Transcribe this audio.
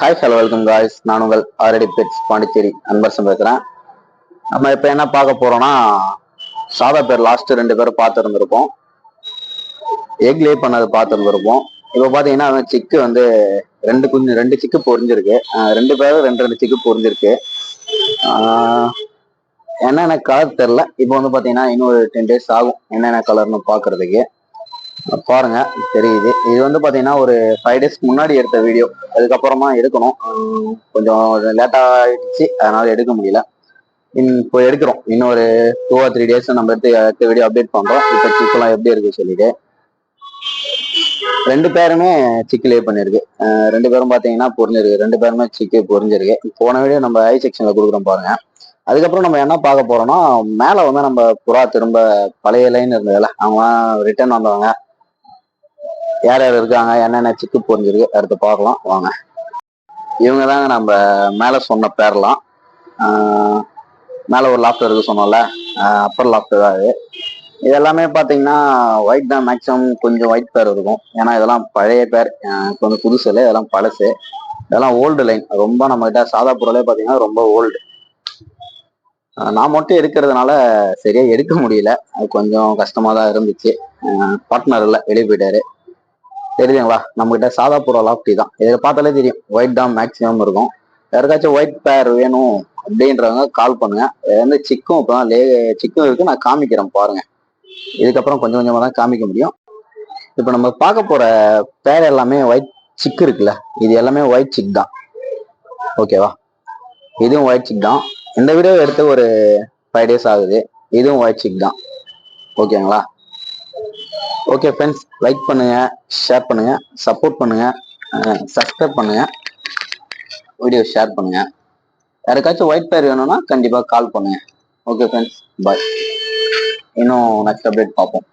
Hi hello welcome guys நான் உங்கள் already pets Pondicherry Anbarasan பேசுகிறேன் நம்ம இப்போ என்ன பார்க்க போகிறோம்னா சாதா பேர் லாஸ்ட் ரெண்டு பேரும் பார்த்துருந்துருப்போம். எக் லே பண்ணது பார்த்துருந்துருப்போம். இப்போ பார்த்தீங்கன்னா அவன் சிக்கு வந்து ரெண்டு குஞ்சு ரெண்டு சிக்கு பொறிஞ்சிருக்கு ரெண்டு பேரும் ரெண்டு ரெண்டு சிக்கு பொறிஞ்சிருக்கு என்னென்ன கலர் தெரில இப்போ வந்து பார்த்தீங்கன்னா இன்னொரு டென் டேஸ் ஆகும். என்னென்ன கலர்னு பார்க்கறதுக்கு பாருங்க தெரியுது. இது வந்து பாத்தீங்கன்னா ஒரு ஃபைவ் டேஸ்க்கு முன்னாடி எடுத்த வீடியோ அதுக்கப்புறமா எடுக்கணும். கொஞ்சம் லேட்டா ஆயிடுச்சு. அதனால எடுக்க முடியல. இன்- இப்போ எடுக்கிறோம். இன்னும் ஒரு டூ ஆர் த்ரீ டேஸ் நம்ம எடுத்து அடுத்த வீடியோ அப்டேட் பண்றோம். இப்போ சிக்கெல்லாம் எப்படி இருக்கு சொல்லிட்டு. ரெண்டு பேருமே சிக்கிலே பண்ணியிருக்கு பண்ணிருக்கு ரெண்டு பேரும் பாத்தீங்கன்னா புரிஞ்சிருக்கு. ரெண்டு பேருமே சிக்கு புரிஞ்சிருக்கு. போன வீடியோ நம்ம ஐ செக்ஷன்ல கொடுக்குறோம் பாருங்க. அதுக்கப்புறம் நம்ம என்ன பார்க்க போறோம்னா மேல வந்து நம்ம புறா திரும்ப பழைய லைன் இருந்ததுல அவங்க ரிட்டர்ன் வந்தவங்க. யார் யார் இருக்காங்க என்னென்ன சிக்கு புரிஞ்சிருக்கு அடுத்து பார்க்கலாம். வாங்க. இவங்க தாங்க நம்ம மேலே சொன்ன பேர்லாம். மேலே ஒரு லாஃப்டர் இருக்கு சொன்னோம்ல அப்பர் லாஃப்டர் தான் அது. இது எல்லாமே பார்த்தீங்கன்னா ஒயிட் தான் மேக்ஸிமம் கொஞ்சம் ஒயிட் பேர் இருக்கும். ஏன்னா இதெல்லாம் பழைய பேர் கொஞ்சம் புதுசு இல்லை இதெல்லாம் பழசு. இதெல்லாம் ஓல்டு லைன் ரொம்ப நம்மகிட்ட சாதா பொருளே பார்த்தீங்கன்னா ரொம்ப ஓல்டு நான் மட்டும் எடுக்கிறதுனால சரியாக எடுக்க முடியல. அது கொஞ்சம் கஷ்டமாக தான் இருந்துச்சு பார்ட்னர் இல்லை வெளியே போயிட்டாரு. தெரியுதுங்களா நம்ம கிட்ட சாதா புறா லாப்டி தான். இதை பார்த்தாலே தெரியும். ஒயிட் தான் மேக்ஸிமம் இருக்கும். யாருக்காச்சும் ஒயிட் பேர் வேணும் அப்படின்றவங்க கால் பண்ணுங்க. இது வந்து சிக்கும் இப்போ லே சிக்கும் இருக்கு நான் காமிக்கிறேன் பாருங்க. இதுக்கப்புறம் கொஞ்சம் கொஞ்சமாக தான் காமிக்க முடியும். இப்போ நம்ம பார்க்க போற பேர் எல்லாமே ஒயிட் சிக்கு இருக்குல்ல? இது எல்லாமே ஒயிட் சிக் தான். ஓகேவா இதுவும் ஒயிட் சிக் தான். இந்த வீடியோ எடுத்து ஒரு ஃபைவ் டேஸ் ஆகுது. இதுவும் ஒயிட் சிக் தான். ஓகேங்களா ஓகே ஃப்ரெண்ட்ஸ் லைக் பண்ணுங்க ஷேர் பண்ணுங்க சப்போர்ட் பண்ணுங்க சப்ஸ்கிரைப் பண்ணுங்க வீடியோ ஷேர் பண்ணுங்க. யாருக்காச்சும் ஒயிட் பேர் வேணும்னா கண்டிப்பா கால் பண்ணுங்க. ஓகே ஃப்ரெண்ட்ஸ் பாய் இன்னும் நெக்ஸ்ட் அப்டேட் பார்ப்போம்.